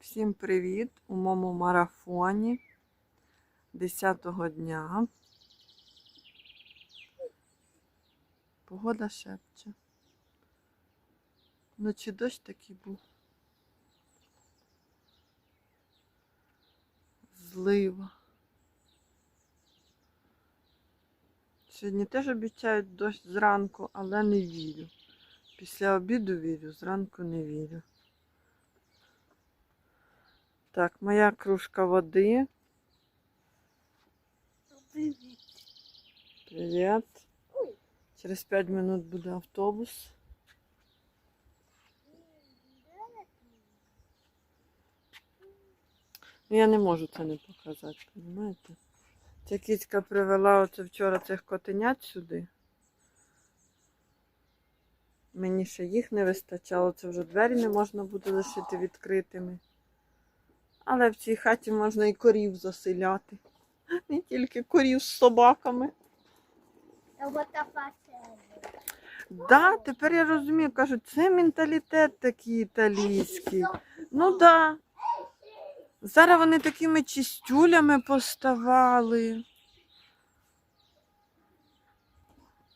Всім привіт у моєму марафоні 10-го дня. Погода шепче. Вночі дощ такий був. Злива. Сьогодні теж обіцяють дощ зранку, але не вірю. Після обіду вірю, зранку не вірю. Так, моя кружка води. Привіт. Привіт. Через 5 минут буде автобус. Ну, я не можу це не показати, розумієте? Ця кіцька привела оце вчора цих котенят сюди. Мені ще їх не вистачало, це вже двері не можна буде лишити відкритими. Але в цій хаті можна і корів заселяти. Не тільки корів з собаками. Да, тепер я розумію, кажуть, це менталітет такий італійський. Ну да. Зараз вони такими чистюлями поставали.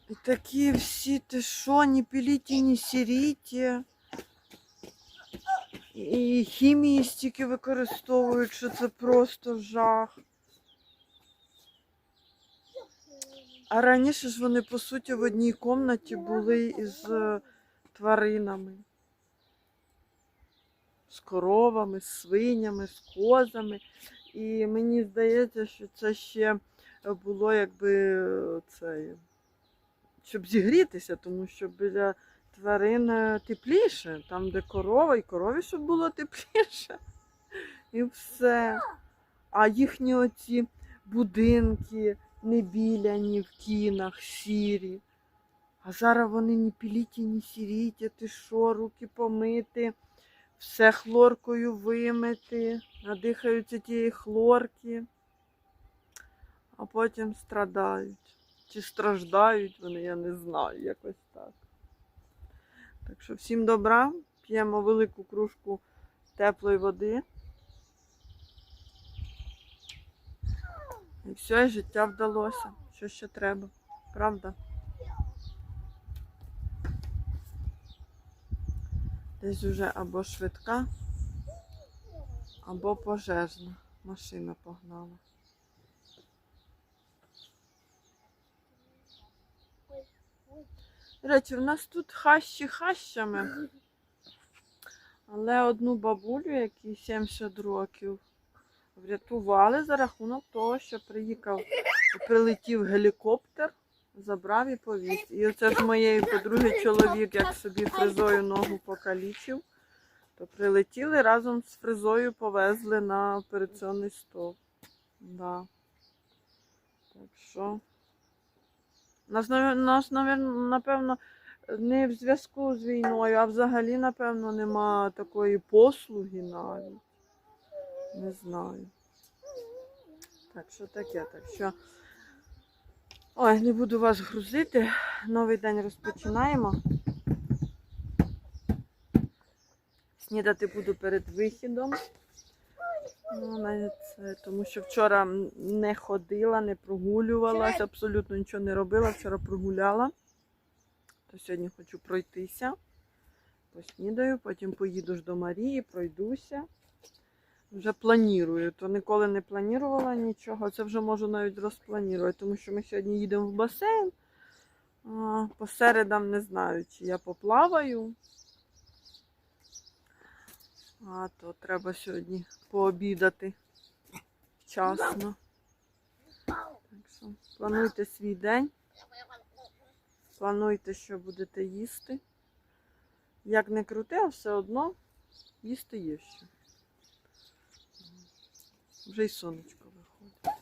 І такі всі, ти що, ні піліті, ні сіріті. І хімії стільки використовують, що це просто жах. А раніше ж вони, по суті, в одній кімнаті були із е, тваринами. З коровами, з свинями, з козами. І мені здається, що це ще було якби е, це, щоб зігрітися, тому що біля тварин е, тепліше, там, де корова, і корові, щоб було тепліше. І все. А їхні оці будинки не біляні в кінах, сірі. А зараз вони ні піліті, ні сіріті, ти що, руки помити, все хлоркою вимити, надихаються тієї хлорки, а потім страдають. Чи страждають вони, я не знаю, якось так. Так що всім добра, п'ємо велику кружку теплої води. І все, і життя вдалося. Що ще треба, правда? Десь уже або швидка, або пожежна машина погнала. Речі, в нас тут хащі хащами. Але одну бабулю, якій 70 років, врятували за рахунок того, що приїхав, прилетів гелікоптер, забрав і повіз. І оце ж моєї подруги чоловік, як собі фризою ногу покалічив, то прилетіли разом з фризою повезли на операційний стол. Да. Так що. Нас, нас, напевно, не в зв'язку з війною, а взагалі, напевно, нема такої послуги навіть. Не знаю. Так, що таке? Так що. Ой, не буду вас грузити. Новий день розпочинаємо. Снідати буду перед вихідом. Ну, навіть це, тому що вчора не ходила, не прогулювалась, абсолютно нічого не робила. Вчора прогуляла. То сьогодні хочу пройтися. Поснідаю, потім поїду ж до Марії, пройдуся. Вже планую, то ніколи не планувала нічого. Це вже можу навіть розпланувати, тому що ми сьогодні їдемо в басейн. А, По середам не знаю, чи я поплаваю. А то треба сьогодні пообідати вчасно. Так що плануйте свій день, плануйте, що будете їсти. Як не крути, а все одно їсти є що. Вже й сонечко виходить.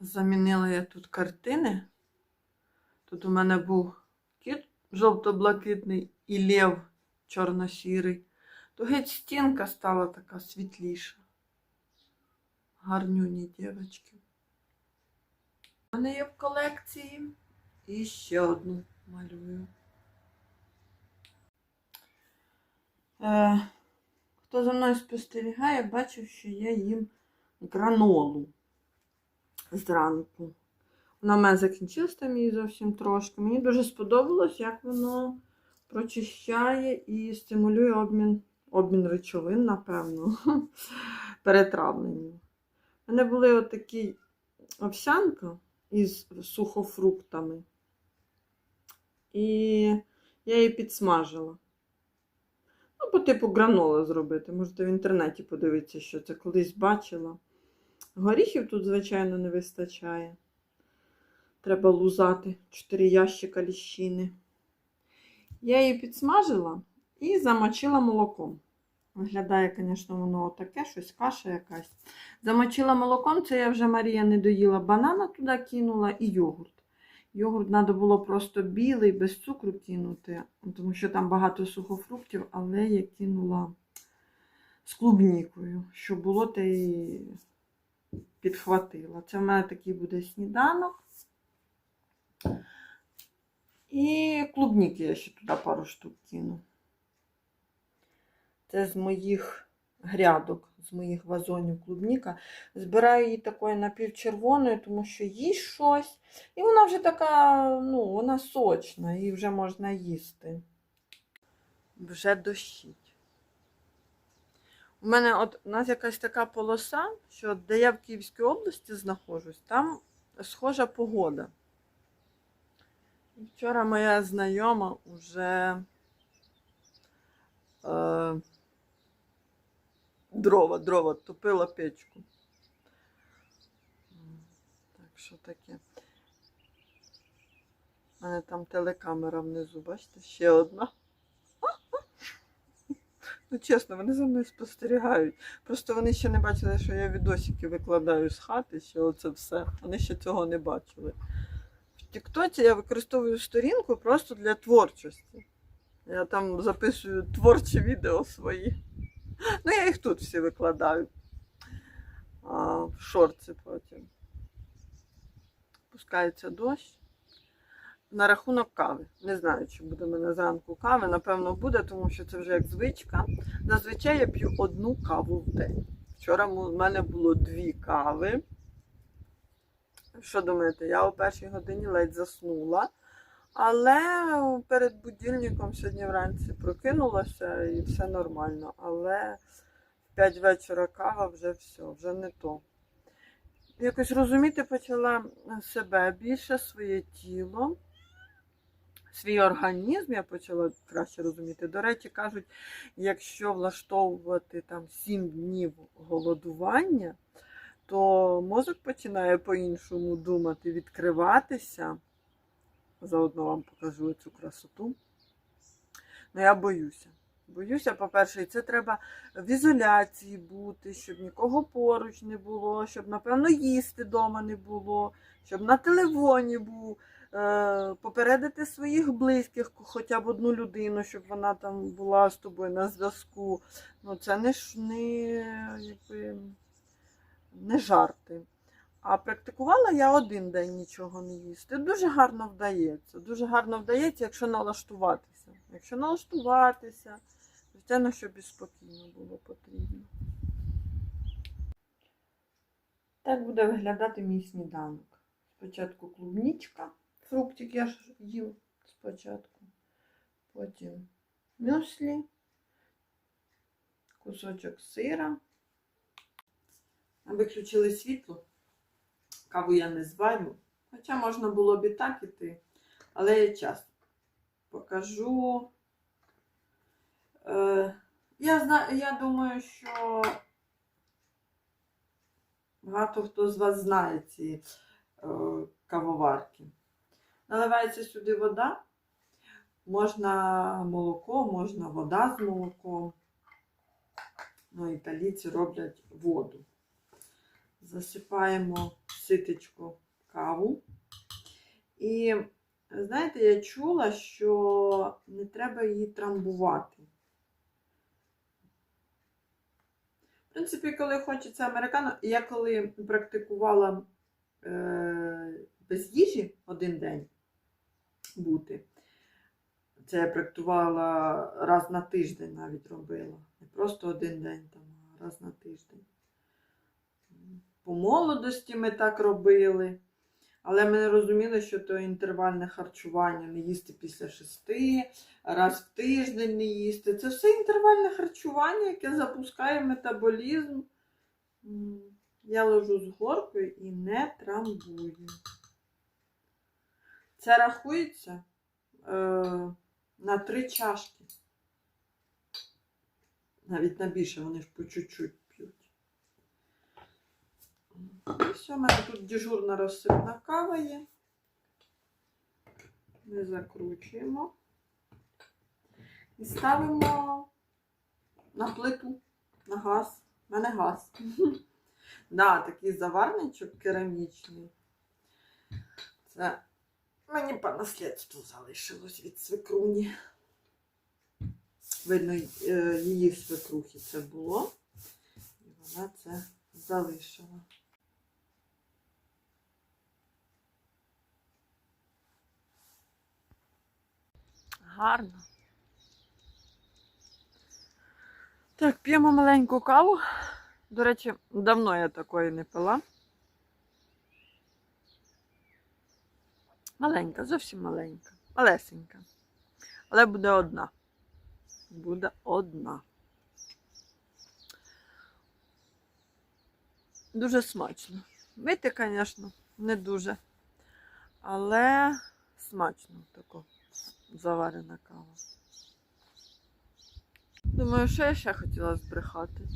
Замінила я тут картини. Тут у мене був кіт жовто-блакитний і лев чорно-сірий. То геть стінка стала така світліша. Гарнюні дівчатки. У мене є в колекції. І ще одну малюю. Е, хто за мною спостерігає, бачив, що я їм гранолу зранку. Вона в мене закінчилась там її зовсім трошки. Мені дуже сподобалось, як воно прочищає і стимулює обмін, обмін речовин, напевно, перетравлення. У мене були отакі овсянка із сухофруктами. І я її підсмажила. Ну, по типу гранола зробити. Можете в інтернеті подивитися, що це колись бачила. Горіхів тут, звичайно, не вистачає. Треба лузати 4 ящика ліщини. Я її підсмажила і замочила молоком. Виглядає, звісно, воно таке, щось каша якась. Замочила молоком, це я вже Марія не доїла. Банана туди кинула і йогурт. Йогурт треба було просто білий, без цукру кинути, тому що там багато сухофруктів, але я кинула з клубнікою. Що було, те і підхватила. Це в мене такий буде сніданок. І клубніки я ще туди пару штук кину. Це з моїх грядок, з моїх вазонів клубніка. Збираю її такою напівчервоною, тому що їсть щось. І вона вже така, ну, вона сочна, її вже можна їсти. Вже дощить. У мене от у нас якась така полоса, що де я в Київській області знаходжусь, там схожа погода. Вчора моя знайома вже е, дрова, дрова топила печку. Так що таке. У мене там телекамера внизу, бачите, ще одна. Ну, чесно, вони за мною спостерігають. Просто вони ще не бачили, що я відосики викладаю з хати, що оце все. Вони ще цього не бачили. Тіктоці я використовую сторінку просто для творчості. Я там записую творчі відео свої. Ну, я їх тут всі викладаю. А, в шорці потім. Пускається дощ. На рахунок кави. Не знаю, чи буде в мене зранку кави. Напевно, буде, тому що це вже як звичка. Зазвичай я п'ю одну каву в день. Вчора в мене було дві кави. Що думаєте, я о першій годині ледь заснула. Але перед будильником сьогодні вранці прокинулася і все нормально. Але в 5 вечора кава вже все, вже не то. Якось розуміти почала себе більше, своє тіло, свій організм я почала краще розуміти. До речі, кажуть, якщо влаштовувати там 7 днів голодування, то мозок починає по-іншому думати, відкриватися. Заодно вам покажу цю красоту. Ну, я боюся. Боюся, по-перше, і це треба в ізоляції бути, щоб нікого поруч не було, щоб, напевно, їсти вдома не було, щоб на телефоні був, е, попередити своїх близьких, хоча б одну людину, щоб вона там була з тобою на зв'язку. Ну, це не, ж- не, якби, не жарти. А практикувала я один день нічого не їсти. Дуже гарно вдається. Дуже гарно вдається, якщо налаштуватися. Якщо налаштуватися, звичайно, щоб і спокійно було потрібно. Так буде виглядати мій сніданок. Спочатку клубнічка, фруктик я ж їв спочатку. Потім мюслі, кусочок сира. Виключили світло. Каву я не зварю. Хоча можна було б і так іти, але є час. Покажу. Е, я, знаю, я думаю, що багато хто з вас знає ці е, кавоварки. Наливається сюди вода. Можна молоко, можна вода з молоком. Ну, італійці роблять воду. Засипаємо в ситечко каву. І знаєте, я чула, що не треба її трамбувати. В принципі, коли хочеться американо, я коли практикувала е, без їжі один день бути, Це я проєктувала раз на тиждень навіть робила. Не просто один день там, а раз на тиждень. По молодості ми так робили. Але ми не розуміли, що то інтервальне харчування, не їсти після шести, раз в тиждень не їсти. Це все інтервальне харчування, яке запускає метаболізм. Я ложу з горкою і не трамбую. Це рахується е, на три чашки. Навіть на більше, вони ж по чуть-чуть. І все, у мене тут дежурна розсипна кава є. Ми закручуємо і ставимо на плиту, на газ. У мене газ. Да, такий заварничок керамічний. Це мені по наслідству залишилось від свекруні. Видно, е, її свекрухи це було. І вона це залишила. Гарно. Так, п'ємо маленьку каву. До речі, давно я такої не пила. Маленька, зовсім маленька. Малесенька. Але буде одна. Буде одна. Дуже смачно. Вийти, звісно, не дуже. Але смачно тако заварена кава. Думаю, що я ще хотіла збрехати.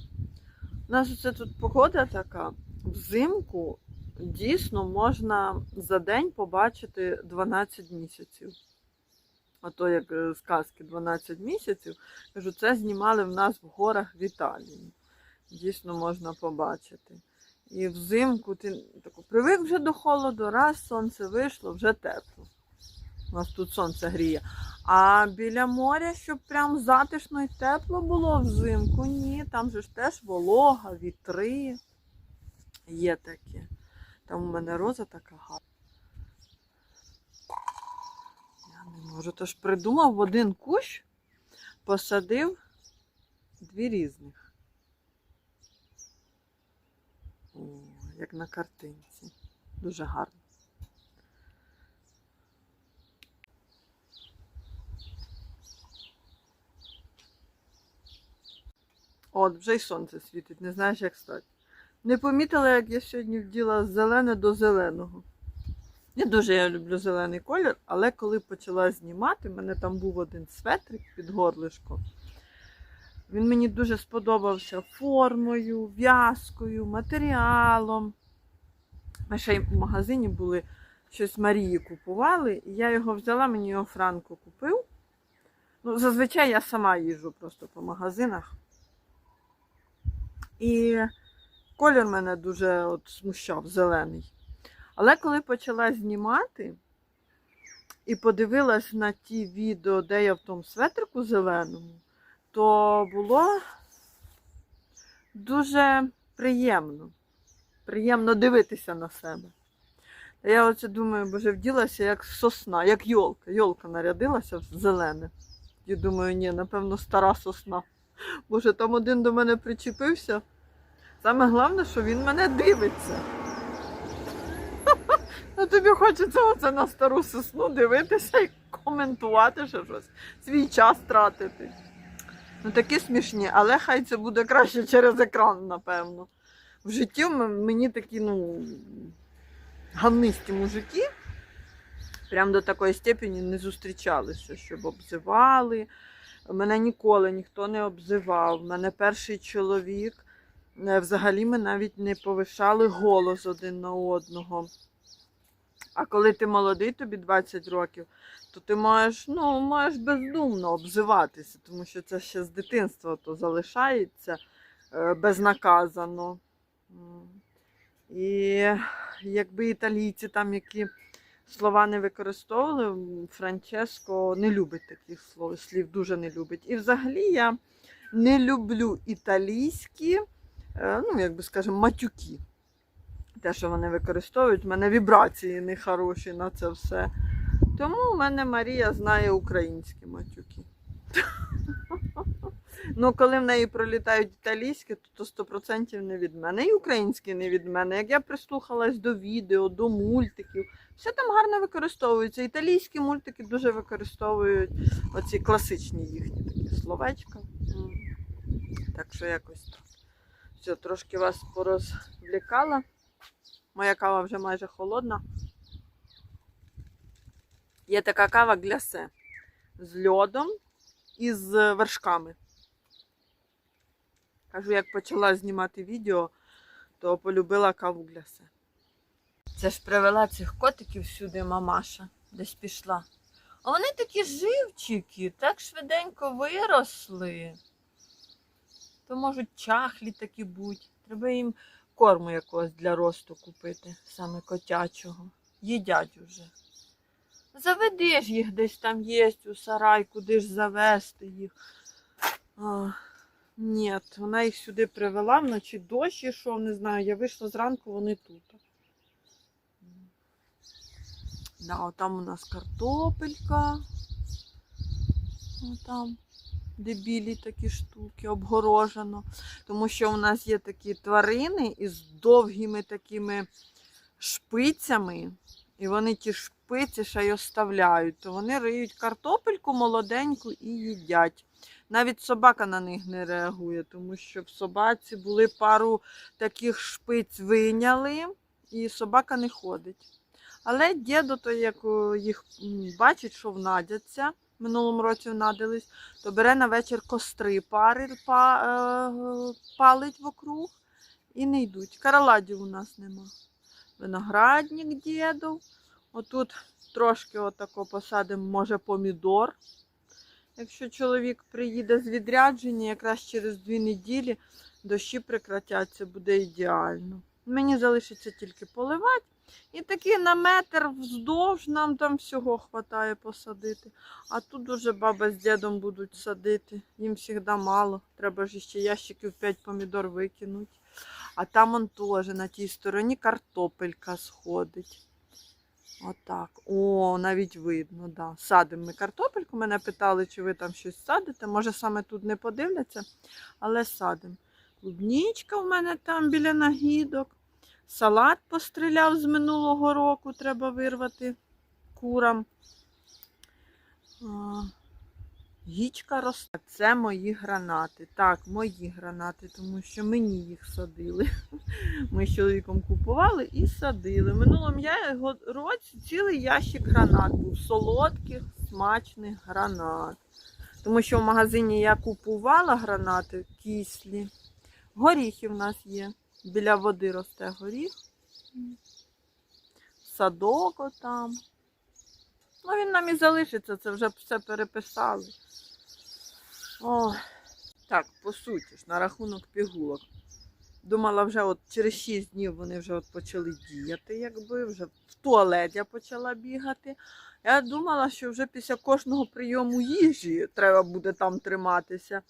У нас оце тут погода така. Взимку дійсно можна за день побачити 12 місяців. А то як е, сказки 12 місяців, кажу, це знімали в нас в горах в Італії. Дійсно можна побачити. І взимку ти тако, привик вже до холоду, раз сонце вийшло, вже тепло. У нас тут сонце гріє. А біля моря, щоб прям затишно і тепло було взимку, ні, там же ж теж волога, вітри. Є таке. Там у мене роза така гарна. Я не можу. Тож придумав в один кущ, посадив дві різних. О, як на картинці. Дуже гарно. От, вже й сонце світить, не знаєш, як стати. Не помітила, як я сьогодні вділа зелене до зеленого. Не дуже я люблю зелений колір, але коли почала знімати, в мене там був один светрик під горлишко. Він мені дуже сподобався формою, в'язкою, матеріалом. Ми ще й в магазині були, щось Марії купували, і я його взяла, мені його Франко купив. Ну, зазвичай я сама їжджу просто по магазинах. І колір мене дуже от смущав, зелений. Але коли почала знімати і подивилась на ті відео, де я в тому светрику зеленому, то було дуже приємно. Приємно дивитися на себе. Я оце думаю, боже, вділася як сосна, як йолка. Йолка нарядилася в зелене. І думаю, ні, напевно, стара сосна. Боже, там один до мене причепився. Саме головне, що він мене дивиться. Ну тобі хочеться оце на стару сосну дивитися і коментувати ще щось, свій час тратити. Ну такі смішні, але хай це буде краще через екран, напевно. В житті мені такі, ну, гамнисті мужики прям до такої степені не зустрічалися, щоб обзивали. Мене ніколи ніхто не обзивав. Мене перший чоловік. Е, Взагалі ми навіть не повишали голос один на одного. А коли ти молодий, тобі 20 років, то ти маєш, ну, маєш бездумно обзиватися, тому що це ще з дитинства то залишається е, безнаказано. І якби італійці там, які слова не використовували, Франческо не любить таких слов, слів, дуже не любить. І взагалі я не люблю італійські, е, ну, як би скажемо, матюки. Те, що вони використовують, в мене вібрації нехороші на це все. Тому у мене Марія знає українські матюки. Ну, коли в неї пролітають італійські, то 100% не від мене. І українські не від мене. Як я прислухалась до відео, до мультиків, все там гарно використовується. Італійські мультики дуже використовують оці класичні їхні такі словечка. Так що якось так. Все, трошки вас порозвлікала. Моя кава вже майже холодна. Є така кава глясе з льодом і з вершками. Кажу, як почала знімати відео, то полюбила каву глясе. Це ж привела цих котиків сюди мамаша, десь пішла. А вони такі живчики, так швиденько виросли. То можуть чахлі такі будь. Треба їм корму якогось для росту купити, саме котячого. Їдять уже. Заведи ж їх десь там є у сарай, куди ж завести їх. А, ні, вона їх сюди привела, вночі дощ ішов, не знаю. Я вийшла зранку, вони тут. Да, отам у нас картопелька. Отам, де білі такі штуки, обгорожено. Тому що у нас є такі тварини із довгими такими шпицями. І вони ті шпиці ще й оставляють. То вони риють картопельку молоденьку і їдять. Навіть собака на них не реагує, тому що в собаці були пару таких шпиць виняли, і собака не ходить. Але дідо, то як їх бачить, що внадяться, минулому році внадились, то бере на вечір костри пари, е, палить вокруг і не йдуть. Караладів у нас нема. Виноградник дідов. Отут трошки отако посадимо, може, помідор. Якщо чоловік приїде з відрядження, якраз через дві неділі дощі прекратяться, буде ідеально. Мені залишиться тільки поливати. І таки на метр вздовж нам там всього хватає посадити. А тут уже баба з дідом будуть садити. Їм завжди мало. Треба ж ще ящиків 5 помідор викинути. А там он теж на тій стороні картопелька сходить. Отак. О, навіть видно, да. Садимо ми картопельку. Мене питали, чи ви там щось садите. Може, саме тут не подивляться, але садимо. Клубнічка в мене там біля нагідок. Салат постріляв з минулого року, треба вирвати курам. Гічка росте. Це мої гранати. Так, мої гранати, тому що мені їх садили. Ми з чоловіком купували і садили. Минулому я- році цілий ящик гранат був. Солодких, смачних гранат. Тому що в магазині я купувала гранати кислі. Горіхи в нас є. Біля води росте горіх. Садок отам. Ну, він нам і залишиться, це вже все переписали. О, так, по суті ж, на рахунок пігулок. Думала, вже от через 6 днів вони вже от почали діяти, якби вже в туалет я почала бігати. Я думала, що вже після кожного прийому їжі треба буде там триматися.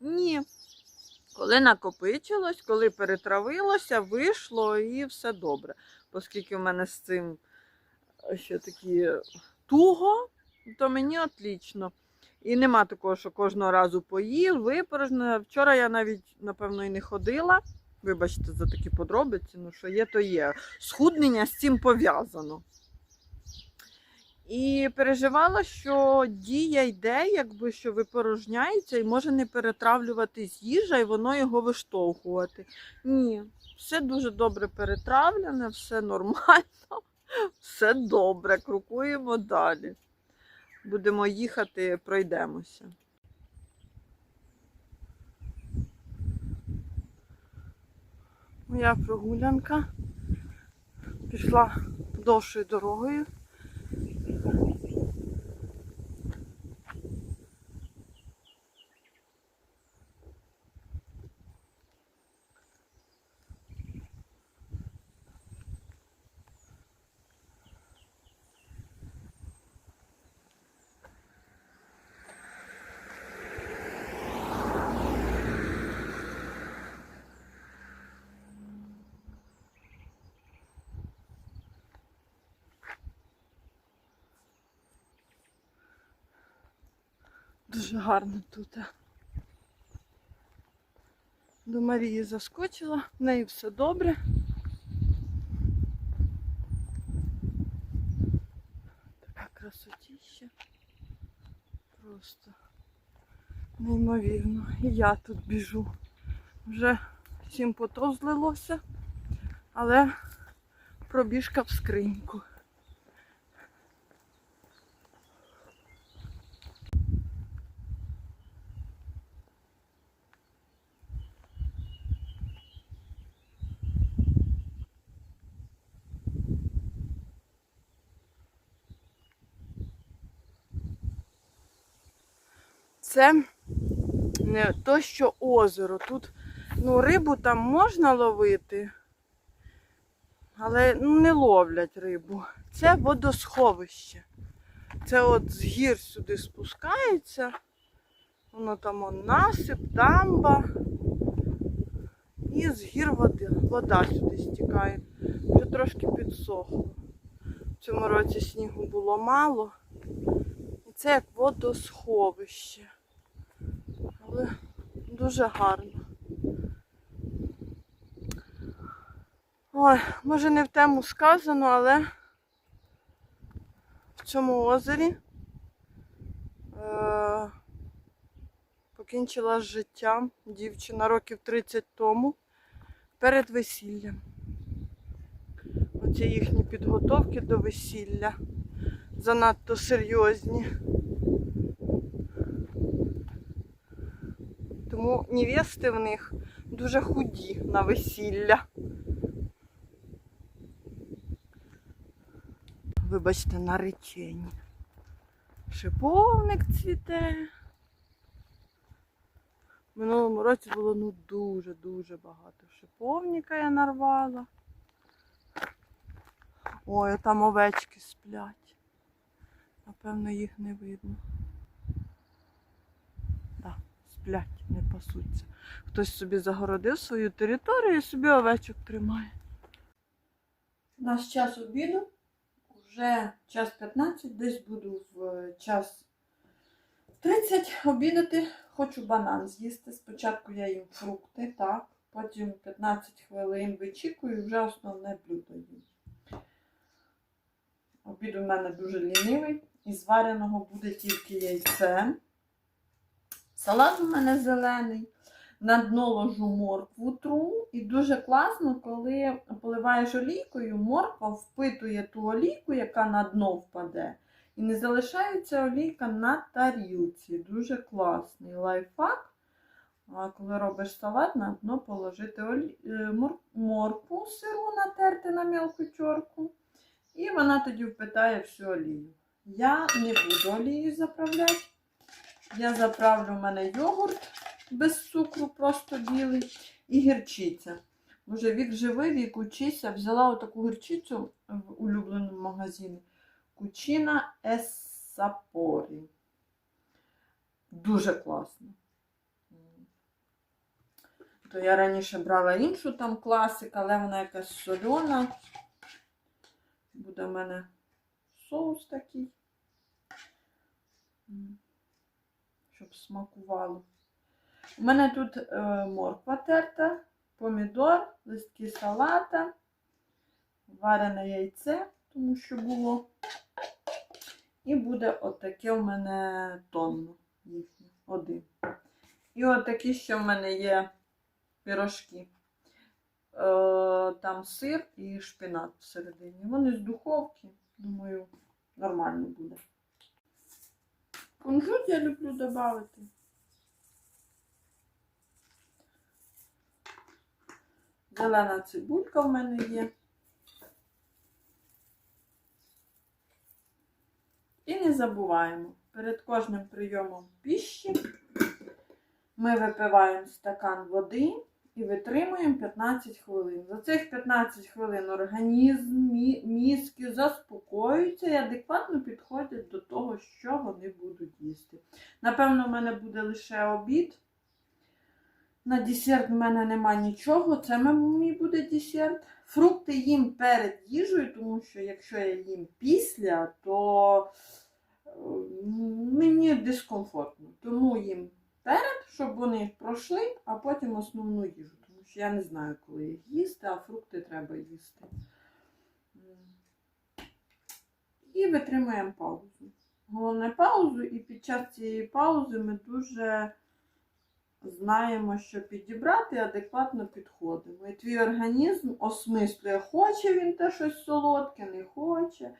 Ні. Коли накопичилось, коли перетравилося, вийшло і все добре. Оскільки в мене з цим ще такі туго, то мені отлічно. І нема такого, що кожного разу поїв, випорожнив. Вчора я навіть, напевно, і не ходила. Вибачте за такі подробиці, ну що є, то є. Схуднення з цим пов'язано. І переживала, що дія йде, якби що випорожняється, і може не перетравлюватись їжа, і воно його виштовхувати. Ні, все дуже добре перетравлене, все нормально, все добре, крокуємо далі. Будемо їхати, пройдемося. Моя прогулянка пішла довшою дорогою. Дуже гарно тут. До Марії заскочила, в неї все добре. Така красотіща. Просто неймовірно. І я тут біжу. Вже всім потов злилося, але пробіжка в скриньку. Це не то, що озеро. Тут ну, рибу там можна ловити, але ну, не ловлять рибу. Це водосховище. Це от з гір сюди спускається. Воно там он насип, дамба. І з гір води, вода сюди стікає. Вже трошки підсохло. В цьому році снігу було мало. І це як водосховище. Але дуже гарно. Ой, може не в тему сказано, але в цьому озері е- покінчила з життям дівчина років 30 тому перед весіллям. Оці їхні підготовки до весілля занадто серйозні. Тому невести в них дуже худі на весілля. Вибачте, наречені. Шиповник цвіте. Минулому році було ну дуже-дуже багато шиповника я нарвала. Ой, там овечки сплять. Напевно, їх не видно. Сплять, не пасуться. Хтось собі загородив свою територію і собі овечок тримає. У нас час обіду. Вже час 15, десь буду в час 30 обідати. Хочу банан з'їсти. Спочатку я їм фрукти, так. Потім 15 хвилин вичікую і вже основне блюдо їм. Обід у мене дуже лінивий. Із вареного буде тільки яйце. Салат у мене зелений. На дно ложу моркву тру. І дуже класно, коли поливаєш олійкою, морква впитує ту олійку, яка на дно впаде. І не залишається олійка на тарілці. Дуже класний лайфхак. А коли робиш салат, на дно положити олі... е, мор- моркву сиру натерти на мілку чорку. І вона тоді впитає всю олію. Я не буду олією заправляти. Я заправлю в мене йогурт без цукру, просто білий, і гірчиця. Може, вік живий, вік учися. Взяла отаку гірчицю в улюбленому магазині. Кучина Ессапорі. Дуже класно. То я раніше брала іншу там класик, але вона якась сольона. Буде в мене соус такий. Щоб смакувало. У мене тут е, морква терта, помідор, листки салата, варене яйце, тому що було. І буде отаке в мене тонно їхнє. Один. І отакі ще в мене є пірожки. Е, там сир і шпинат всередині. Вони з духовки, думаю, нормально буде. Кунжут я люблю додати. Зелена цибулька в мене є. І не забуваємо, перед кожним прийомом піші ми випиваємо стакан води і витримуємо 15 хвилин. За цих 15 хвилин організм, мізки заспокоюються і адекватно підходять до того, що вони будуть їсти. Напевно, в мене буде лише обід. На десерт в мене нема нічого. Це мій буде десерт. Фрукти їм перед їжею, тому що якщо я їм після, то мені дискомфортно. Тому їм перед, щоб вони пройшли, а потім основну їжу. Тому що я не знаю, коли їх їсти, а фрукти треба їсти. І витримуємо паузу. Головне паузу, і під час цієї паузи ми дуже знаємо, що підібрати адекватно підходимо. І твій організм осмислює, хоче він те щось солодке, не хоче.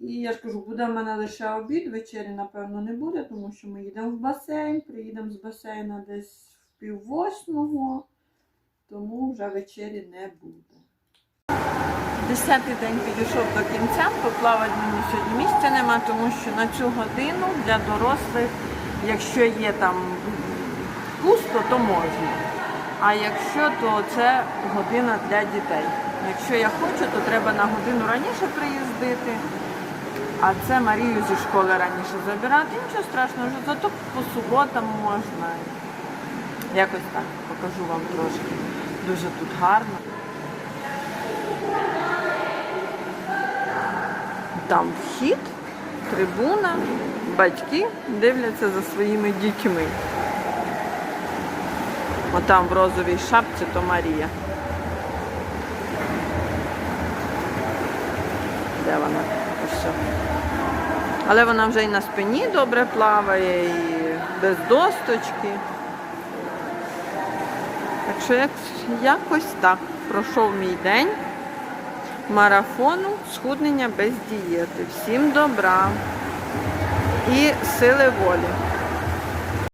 І я ж кажу, буде в мене лише обід, вечері, напевно, не буде, тому що ми їдемо в басейн, приїдемо з басейна десь в пів восьмого, тому вже вечері не буде. Десятий день підійшов до кінця, поплавати мені сьогодні місця нема, тому що на цю годину для дорослих, якщо є там пусто, то можна. А якщо, то це година для дітей. Якщо я хочу, то треба на годину раніше приїздити. А це Марію зі школи раніше забирати. Нічого страшного, вже зато по суботам можна. Якось так покажу вам трошки. Дуже тут гарно. Там вхід, трибуна, батьки дивляться за своїми дітьми. Отам в розовій шапці то Марія. Де вона? Ось. Але вона вже і на спині добре плаває, і без досточки. Так що як, якось так пройшов мій день марафону схуднення без дієти. Всім добра і сили волі.